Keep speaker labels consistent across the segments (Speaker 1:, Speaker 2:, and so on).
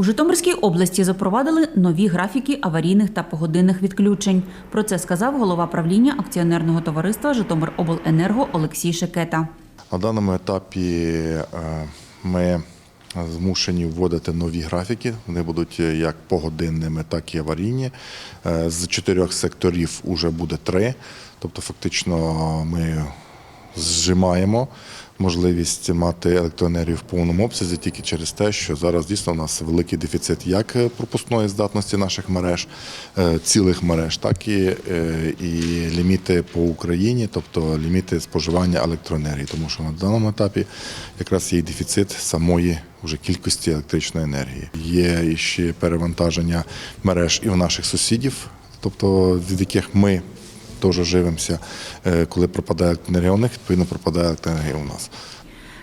Speaker 1: У Житомирській області запровадили нові графіки аварійних та погодинних відключень. Про це сказав голова правління акціонерного товариства Житомиробленерго Олексій Шекета.
Speaker 2: На даному етапі е, ми змушені вводити нові графіки. Вони будуть як погодинними, так і аварійні. Е, З чотирьох секторів вже буде три. Тобто, фактично, ми зжимаємо можливість мати електроенергію в повному обсязі тільки через те, що зараз дійсно у нас великий дефіцит як пропускної здатності наших мереж, е, цілих мереж, так і, е, і ліміти по Україні, тобто ліміти споживання електроенергії. Тому що на даному етапі якраз є дефіцит самої вже кількості електричної енергії. Є ще перевантаження мереж і в наших сусідів, тобто від яких ми теж живемося. Е, Коли пропадає електроенергія у них, відповідно пропадає електроенергія у нас.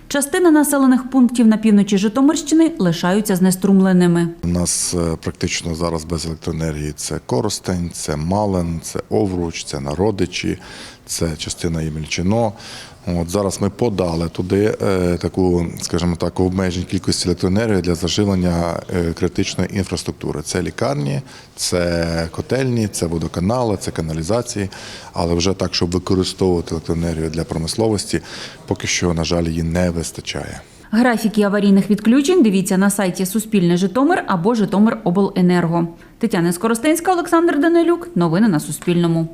Speaker 1: Частина населених пунктів на півночі Житомирщини лишаються знеструмленими.
Speaker 2: У нас е, практично зараз без електроенергії це Коростень, це Малин, це Овруч, це Народичі, це частина Ємельчино. От зараз ми подали туди е, таку, скажімо так, обмежень кількості електроенергії для заживлення е, критичної інфраструктури. Це лікарні, це котельні, це водоканали, це каналізації. Але вже так, щоб використовувати електроенергію для промисловості, поки що, на жаль, її не вистачає.
Speaker 1: Графіки аварійних відключень дивіться на сайті Суспільне Житомир або Житомиробленерго. Тетяна Скоростенська, Олександр Данилюк. Новини на Суспільному.